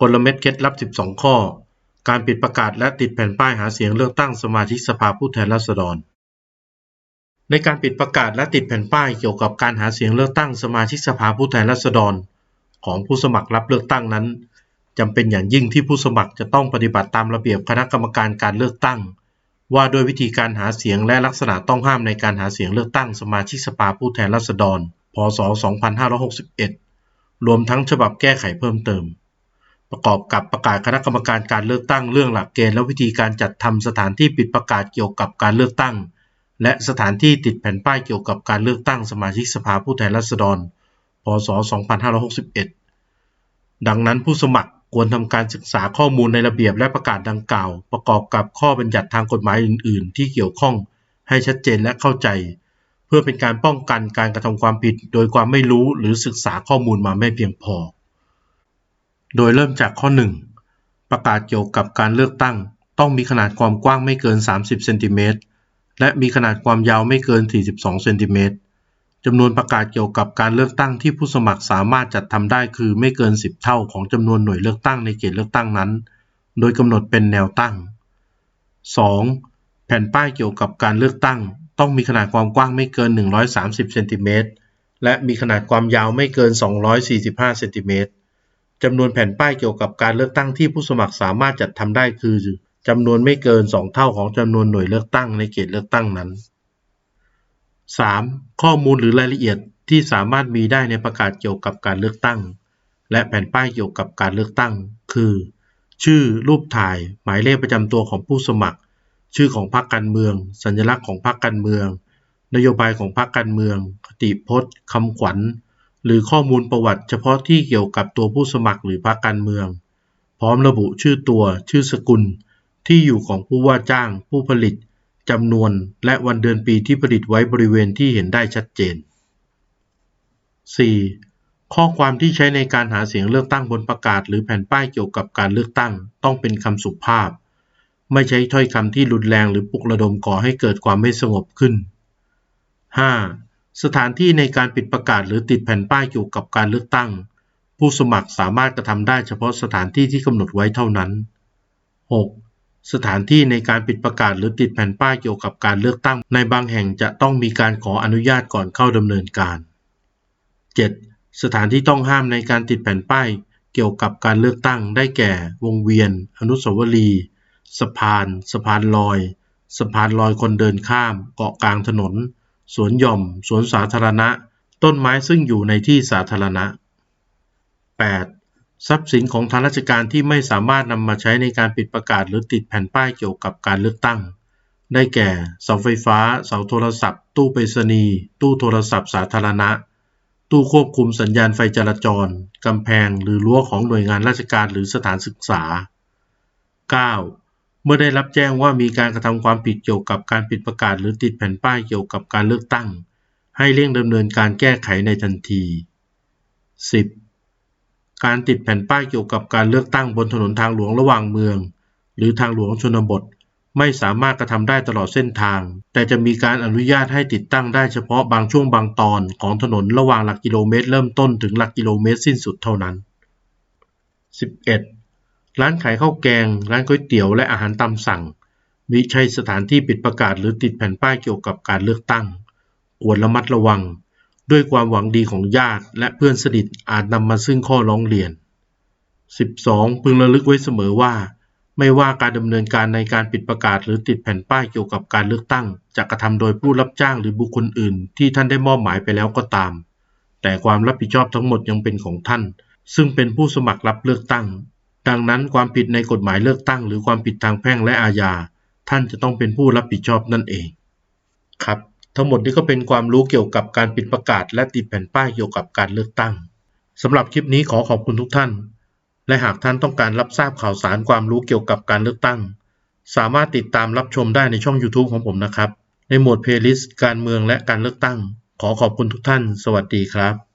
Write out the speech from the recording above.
กลเม็ดเคล็ดลับ 12 ข้อ การปิดประกาศและติดแผ่นป้ายหาเสียงเลือกตั้งสมาชิกสภาผู้แทนราษฎร ในการปิดประกาศและติดแผ่นป้ายเกี่ยวกับการหาเสียงเลือกตั้งสมาชิกสภาผู้แทนราษฎร ของผู้สมัครรับเลือกตั้งนั้นจำเป็นอย่างยิ่งที่ผู้สมัครจะต้องปฏิบัติตามระเบียบคณะกรรมการการเลือกตั้ง ว่าด้วยวิธีการหาเสียงและลักษณะต้องห้ามในการหาเสียงเลือกตั้งสมาชิกสภาผู้แทนราษฎร พศ 2561 รวมทั้งฉบับแก้ไขเพิ่มเติม ประกอบกับประกาศคณะกรรมการการเลือกตั้งเรื่องหลักเกณฑ์และวิธีการจัดทำสถานที่ปิดประกาศเกี่ยวกับการเลือกตั้ง และสถานที่ติดแผ่นป้ายเกี่ยวกับการเลือกตั้งสมาชิกสภาผู้แทนราษฎร พศ 2561 ดังนั้นผู้สมัครควรทำการศึกษาข้อมูลในระเบียบและประกาศดังกล่าว ประกอบกับข้อบัญญัติทางกฎหมายอื่น ๆ ที่เกี่ยวข้องให้ชัดเจนและเข้าใจ เพื่อเป็นการป้องกันการกระทำความผิด โดยความไม่รู้หรือศึกษาข้อมูลมาไม่เพียงพอ โดยเริ่มจากข้อ 1 ประกาศเกี่ยวกับการเลือกตั้ง ต้องมีขนาดความกว้างไม่เกิน 30 เซนติเมตร และมีขนาดความยาวไม่เกิน 42 เซนติเมตรจำนวนประกาศเกี่ยวกับการเลือกตั้งที่ผู้สมัครสามารถจัดทำได้คือไม่เกิน 10 เท่าของจำนวนหน่วยเลือกตั้งในเขตเลือกตั้งนั้น โดยกำหนดเป็นแนวตั้ง 2. แผ่นป้ายเกี่ยวกับการเลือกตั้ง ต้องมีขนาดความกว้างไม่เกิน 130 เซนติเมตร และมีขนาดความยาวไม่เกิน 245 เซนติเมตร จำนวนแผ่นป้ายเกี่ยวกับการเลือกตั้งที่ผู้สมัครสามารถจัดทำได้คือจำนวนไม่เกิน 2 เท่าของจำนวนหน่วยเลือกตั้งในเขตเลือกตั้งนั้น 3. ข้อมูลหรือรายละเอียดที่สามารถมีได้ในประกาศเกี่ยวกับการเลือกตั้ง และแผ่นป้ายเกี่ยวกับการเลือกตั้ง คือ ชื่อ รูปถ่าย หมายเลขประจำตัวของผู้สมัคร ชื่อของพรรคการเมือง สัญลักษณ์ของพรรคการเมือง นโยบายของพรรคการเมือง คติพจน์คำขวัญ หรือข้อมูลประวัติเฉพาะที่เกี่ยวกับตัวผู้สมัครหรือพรรคการเมือง พร้อมระบุชื่อตัว ชื่อสกุล ที่อยู่ของผู้ว่าจ้าง ผู้ผลิตจำนวน และวันเดือนปีที่ผลิตไว้บริเวณที่เห็นได้ชัดเจน 4. ข้อความที่ใช้ในการหาเสียงเลือกตั้งบนประกาศ หรือแผ่นป้ายเกี่ยวกับการเลือกตั้ง ต้องเป็นคำสุภาพ ไม่ใช้ถ้อยคำที่รุนแรงหรือปลุกระดมก่อให้เกิดความไม่สงบขึ้น 5. สถานที่ในการปิดประกาศหรือติดแผ่นป้ายเกี่ยวกับการเลือกตั้ง ผู้สมัครสามารถกระทำได้เฉพาะสถานที่ที่กำหนดไว้เท่านั้น 6. สถานที่ในการปิดประกาศหรือติดแผ่นป้ายเกี่ยวกับการเลือกตั้ง ในบางแห่งจะต้องมีการขออนุญาตก่อนเข้าดำเนินการ 7. สถานที่ต้องห้ามในการติดแผ่นป้ายเกี่ยวกับการเลือกตั้งได้แก่ วงเวียน อนุสาวรีย์สะพาน สะพานลอย สะพานลอยคนเดินข้าม เกาะกลางถนน สวนหย่อม สวนสาธารณะ ต้นไม้ซึ่งอยู่ในที่สาธารณะ 8. ทรัพย์สินของทางราชการที่ไม่สามารถนำมาใช้ในการปิดประกาศหรือติดแผ่นป้ายเกี่ยวกับการเลือกตั้ง ได้แก่ เสาไฟฟ้า เสาโทรศัพท์ ตู้ไปรษณีย์ตู้โทรศัพท์สาธารณะ ตู้ควบคุมสัญญาณไฟจราจร กำแพง หรือรั้วของหน่วยงานราชการหรือสถานศึกษา 9. เมื่อได้รับแจ้งว่ามีการกระทำความผิดเกี่ยวกับการปิดประกาศหรือติดแผ่นป้ายเกี่ยวกับการเลือกตั้ง ให้เร่งดำเนินการแก้ไขในทันที 10. การติดแผ่นป้ายเกี่ยวกับการเลือกตั้งบนถนนทางหลวงระหว่างเมือง หรือทางหลวงชนบท ไม่สามารถกระทำได้ตลอดเส้นทาง แต่จะมีการอนุญาตให้ติดตั้งได้เฉพาะบางช่วงบางตอนของถนนระหว่างหลักกิโลเมตร เริ่มต้นถึงหลักกิโลเมตรสิ้นสุดเท่านั้น 11. ร้านขายข้าวแกง ร้านก๋วยเตี๋ยว และอาหารตามสั่ง มิใช่สถานที่ปิดประกาศหรือติดแผ่นป้ายเกี่ยวกับการเลือกตั้งควรระมัดระวัง ด้วยความหวังดีของญาติและเพื่อนสนิทอาจนำมาซึ่งข้อร้องเรียน 12. พึงระลึกไว้เสมอว่า ไม่ว่าการดำเนินการในการปิดประกาศหรือติดแผ่นป้ายเกี่ยวกับการเลือกตั้ง จะกระทำโดยผู้รับจ้างหรือบุคคลอื่น ที่ท่านได้มอบหมายไปแล้วก็ตาม แต่ความรับผิดชอบทั้งหมดยังเป็นของท่าน ซึ่งเป็นผู้สมัครรับเลือกตั้ง ดังนั้นความผิดในกฎหมายเลือกตั้ง หรือความผิดทางแพ่งและอาญา ท่านจะต้องเป็นผู้รับผิดชอบนั่นเอง ครับ ทั้งหมดนี้ก็เป็นความรู้เกี่ยวกับการปิดประกาศ และติดแผ่นป้ายเกี่ยวกับการเลือกตั้งสำหรับคลิปนี้ขอขอบคุณทุกท่าน และหากท่านต้องการรับทราบข่าวสารความรู้เกี่ยวกับการเลือกตั้ง สามารถติดตามรับชมได้ในช่อง YouTube ของผมนะครับ ในหมวดเพลย์ลิสต์การเมืองและการเลือกตั้ง ขอขอบคุณทุกท่าน สวัสดีครับ